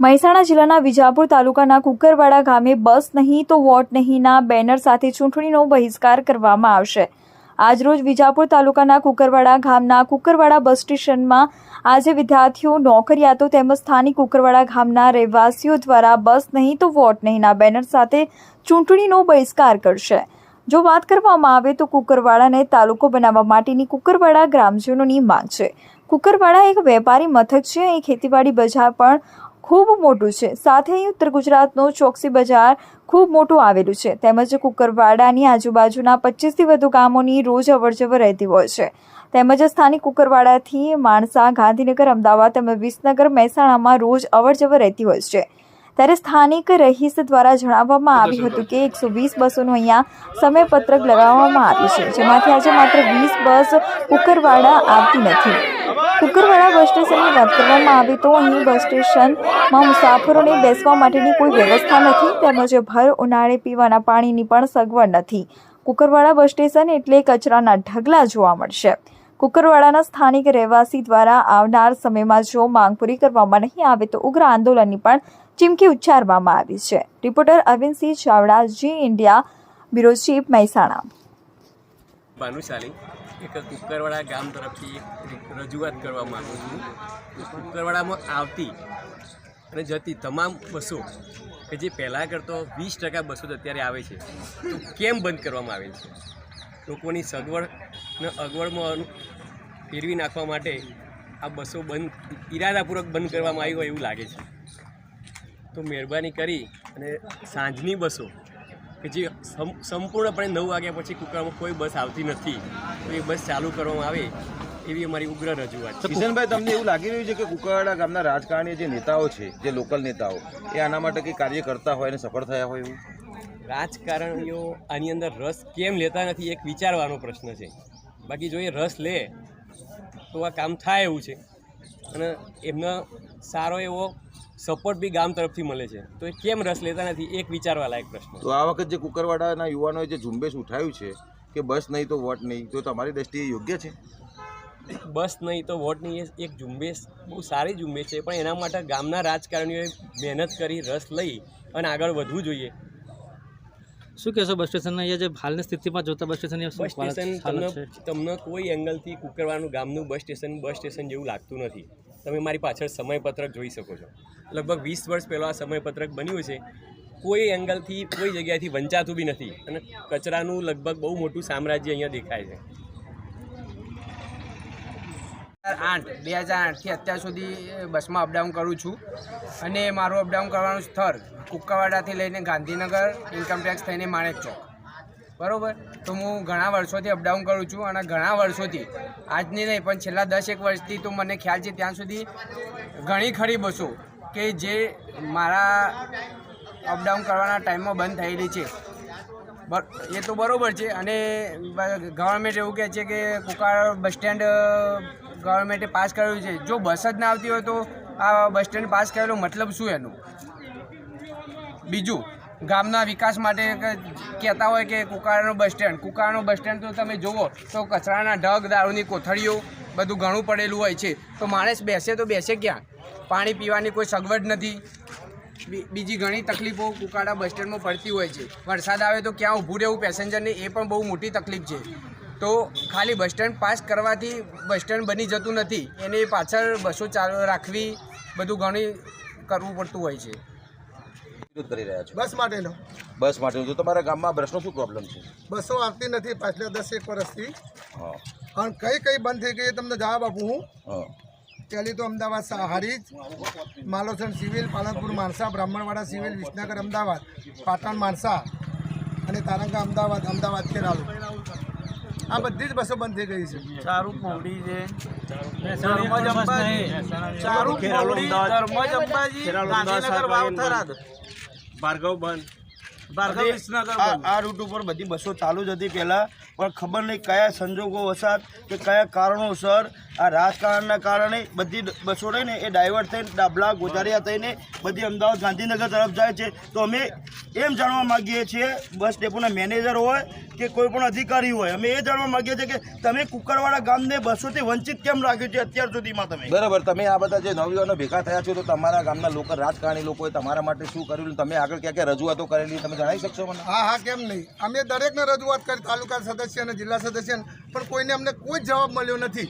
મહેસાણા જિલ્લાના વિજાપુર તાલુકાના કુકરવાડા ગામે બસ નહીં તો વોટ નહીંના બેનર સાથે ચૂંટણીનો બહિષ્કાર કરવામાં આવશે. આજરોજ વિજાપુર તાલુકાના કુકરવાડા ગામના કુકરવાડા બસ સ્ટેશનમાં આજે વિદ્યાર્થીઓ નોકરિયાતો તેમજ સ્થાનિક કુકરવાડા ગામના રહેવાસીઓ દ્વારા બસ નહીં તો વોટ નહીંના બેનર સાથે ચૂંટણીનો બહિષ્કાર કરશે. જો વાત કરવામાં આવે તો કુકરવાડાને તાલુકો બનાવવા માટેની કુકરવાડા ગ્રામજનોની માંગ છે. કુકરવાડા એક વેપારી મથક છે. અહીં ખેતીવાડી બજાર પણ ખૂબ મોટું છે. સાથે ઉત્તર ગુજરાતનું ચોકસી બજાર ખૂબ મોટું આવેલું છે. તેમજ કુકરવાડાની આજુબાજુના પચીસથી વધુ ગામોની રોજ અવરજવર રહેતી હોય છે. તેમજ સ્થાનિક કુકરવાડાથી માણસા ગાંધીનગર અમદાવાદ તેમજ વિસનગર મહેસાણામાં રોજ અવરજવર રહેતી હોય છે. ત્યારે સ્થાનિક રહીશ દ્વારા જણાવવામાં આવ્યું હતું કે એકસો વીસ બસોનું અહીંયા સમયપત્રક લગાવવામાં આવ્યું છે. જેમાંથી આજે માત્ર વીસ બસ કુકરવાડા આવતી નથી. કુકરવાડા બસ સ્ટેશનની વાત કરવામાં આવે તો અહીં બસ સ્ટેશનમાં મુસાફરોને બેસવા માટેની કોઈ વ્યવસ્થા નથી, તેમજ ભર ઉનાળે પીવાના પાણીની પણ સગવડ નથી. કુકરવાડા બસ સ્ટેશન એટલે કચરાના ઢગલા જોવા મળશે. કુકરવાડાના સ્થાનિક રહેવાસી દ્વારા આવનાર સમયમાં જો માંગ પૂરી કરવામાં નહીં આવે તો ઉગ્ર આંદોલનની પણ ચીમકી ઉચ્ચારવામાં આવી છે. Reporter Arvindsinh Chavda, G India bureau chief Mehsana. એક કુકરવાડા ગામ તરફથી રજૂઆત કરવા માગું છું. કુકરવાડામાં આવતી અને જતી તમામ બસો કે જે પહેલાં કરતો વીસ ટકા બસો અત્યારે આવે છે, તો કેમ બંધ કરવામાં આવેલ છે? લોકોની સગવડ ને અગવડમાં ફેરવી નાખવા માટે આ બસો બંધ ઇરાદાપૂર્વક બંધ કરવામાં આવી હોય એવું લાગે છે. તો મહેરબાની કરી અને સાંજની બસો કે જે સંપૂર્ણપણે નવ વાગ્યા પછી કુકરામાં કોઈ બસ આવતી નથી તો એ બસ ચાલુ કરવામાં આવે એવી અમારી ઉગ્ર રજૂઆત છે. કિશનભાઈ તમને એવું લાગી રહ્યું છે કે કુકરવાડા ગામના રાજકારણી જે નેતાઓ છે જે લોકલ નેતાઓ એ આના માટે કંઈ કાર્ય કરતા હોય અને સફળ થયા હોય એવું? રાજકારણીઓ આની અંદર રસ કેમ લેતા નથી એક વિચારવાનો પ્રશ્ન છે. બાકી જો એ રસ લે તો આ કામ થાય એવું છે. અને એમનો સારો એવો સપોર્ટ બી ગામ તરફથી મળે છે. તો એ કેમ રસ લેતા નથી એક વિચારવા લાયક પ્રશ્ન. તો આ વખત જે કુકરવાડાના યુવાનોએ જે ઝુંબેશ ઉઠાવ્યું છે કે બસ નહીં તો વોટ નહીં તો તમારી દ્રષ્ટિએ યોગ્ય છે? બસ નહીં તો વોટની એ એક ઝુંબેશ બહુ સારી ઝુંબેશ છે પણ એના માટે ગામના રાજકારણીઓએ મહેનત કરી રસ લઈ અને આગળ વધવું જોઈએ. શું કહેશો બસ સ્ટેશનના અહીંયા જે હાલની સ્થિતિમાં જોતા બસ સ્ટેશન બસ સ્ટેશન તમને તમને કોઈ એંગલથી કુકરવાનું ગામનું બસ સ્ટેશન બસ સ્ટેશન જેવું લાગતું નથી. તમે મારી પાછળ સમયપત્રક જોઈ શકો છો. લગભગ વીસ વર્ષ પહેલાં આ સમયપત્રક બન્યું છે. કોઈ એંગલથી, કોઈ જગ્યાએથી વંચાતું બી નથી અને કચરાનું લગભગ બહુ મોટું સામ્રાજ્ય અહીંયા દેખાય છે. આઠ, બે હજાર આઠથી અત્યાર સુધી બસમાં અપડાઉન કરું છું. અને મારું અપડાઉન કરવાનું સ્થળ કુકાવાડાથી લઈને ગાંધીનગર ઇન્કમટેક્સ થઈને માણેક ચોક. બરાબર? તો હું ઘણા વર્ષોથી અપડાઉન કરું છું અને ઘણા વર્ષોથી, આજની નહીં, પણ છેલ્લા દસ એક વર્ષથી તો મને ખ્યાલ છે ત્યાં સુધી ઘણી ખરી બસો કે જે મારા અપડાઉન કરવાના ટાઈમમાં બંધ થયેલી છે. એ તો બરાબર છે અને ગવર્મેન્ટ એવું કહે છે કે કુકાર બસ સ્ટેન્ડ ગવર્મેન્ટે પાસ કર્યું છે. જો બસ જ ના આવતી હોય તો આ બસ સ્ટેન્ડ પાસ કરેલો મતલબ શું એનું? બીજું ગામના વિકાસ માટે કહેતા હોય કે કુકાળાનું બસ સ્ટેન્ડ. કુકાળાનું બસ સ્ટેન્ડ તો તમે જુઓ, તો કચરાના ઢગ, દારૂની કોથળીઓ, બધું ઘણું પડેલું હોય છે. તો માણસ બેસે તો બેસે ક્યાં? પાણી પીવાની કોઈ સગવડ નથી. બીજી ઘણી તકલીફો કુકાળા બસ સ્ટેન્ડમાં પડતી હોય છે. વરસાદ આવે તો ક્યાં ઊભું રહેવું પેસેન્જરને, એ પણ બહુ મોટી તકલીફ છે. તો ખાલી બસ સ્ટેન્ડ પાસ કરવાથી બસ સ્ટેન્ડ બની જતું નથી. એની પાછળ બસો ચાલુ રાખવી, બધું ઘણી કરવું પડતું હોય છે. વિરોધ કરી રહ્યા છો? બસ માટેનો. બસ માટે તો તમારા ગામમાં બસનો શું પ્રોબ્લેમ છે? બસો આવતી નથી પાછલા દસ એક વર્ષથી. હા. અને કઈ કઈ બંધ થઈ ગઈ તમને જવાબ આપું હું. હા. પહેલી તો અમદાવાદ હારીજ માલોસણ સિવિલ પાલનપુર માણસા બ્રાહ્મણવાડા સિવિલ વિસનગર અમદાવાદ પાટણ માણસા અને તારંગા અમદાવાદ અમદાવાદ ખેરાલુ. આ બધી જ બસો બંધ થઈ ગઈ છે. ચારું પૌડી છે. ધર્મજ અંબાજી. ચારું પૌડી ધર્મજ અંબાજી ગાંધીનગર વાવ થરાદ ભાર્ગવ બંધ. ભાર્ગવ વિસનગર આ રૂટ ઉપર બધી બસો ચાલુ જ હતી પહેલાં પણ ખબર નહીં કયા સંજોગો વસાત કે કયા કારણોસર આ રાજકારણના કારણે બધી બસો રહીને એ ડાયવર્ટ થઈને ડાબલા ગોજારિયા થઈને બધી અમદાવાદ ગાંધીનગર તરફ જાય છે. તો અમે એમ જાણવા માગીએ છીએ બસ ડેપોના મેનેજર હોય કે કોઈ પણ અધિકારી હોય અમે એ જાણવા માગીએ છીએ કે તમે કુકરવાડા ગામને બસોથી વંચિત કેમ રાખ્યું છે અત્યાર સુધીમાં તમે? બરાબર તમે આ બધા જે નવયુવાનો ભેગા થયા છો તો તમારા ગામના લોકો રાજકારણી લોકોએ તમારા માટે શું કર્યું તમે આગળ ક્યાં ક્યાં રજૂઆતો કરેલી તમે જણાવી શકશો મને? હા હા કેમ નહીં? અમે દરેકને રજૂઆત કરી તાલુકા સદસ્ય અને જિલ્લા સદસ્ય પણ કોઈને અમને કોઈ જવાબ મળ્યો નથી.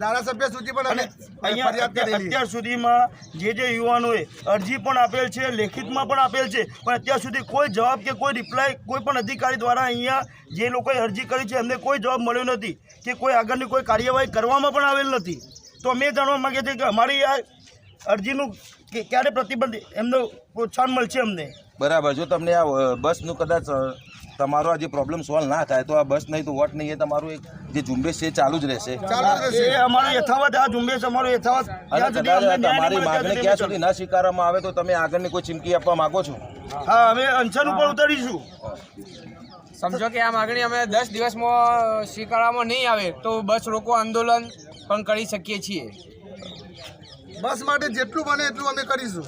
ધારાસભ્ય સુધી પણ અને અમે અહીંયા ફરિયાદ અત્યાર કરેલી. અત્યાર સુધીમાં જે જે યુવાનોએ અરજી પણ આપેલ છે લેખિતમાં પણ આપેલ છે પણ અત્યાર સુધી કોઈ જવાબ કે કોઈ રિપ્લાય કોઈ પણ અધિકારી દ્વારા અહીંયા જે લોકોએ અરજી કરી છે એમને કોઈ જવાબ મળ્યો નથી કે કોઈ આગળની કોઈ કાર્યવાહી કરવામાં પણ આવેલ નથી. તો અમે જાણવા માગીએ છીએ કે અમારી આ અરજીનું કે ક્યારે પ્રતિબંધ એમનો પ્રોત્સાહન મળશે અમને? બરાબર. જો તમને આ બસનું કદાચ તમારો આ જે પ્રોબ્લેમ સોલ્વ ના થાય તો આ બસ નહીં તો વોટ નહીં એ તમારું એક જે ઝુંબેશ છે એ ચાલુ જ રહેશે. અમારું યથાવત આ ઝુંબેશ અમારો યથાવત. તમારી માગણી ક્યાં સુધી ન સ્વીકારવામાં આવે તો તમે આગળની કોઈ ચીમકી આપવા માંગો છો? હા અમે અંશન ઉપર ઉતરીશું. સમજો કે આ માગણી અમે દસ દિવસમાં સ્વીકારવામાં નહીં આવે તો બસ રોકો આંદોલન પણ કરી શકીએ છીએ. બસ માટે જેટલું બને એટલું અમે કરીશું.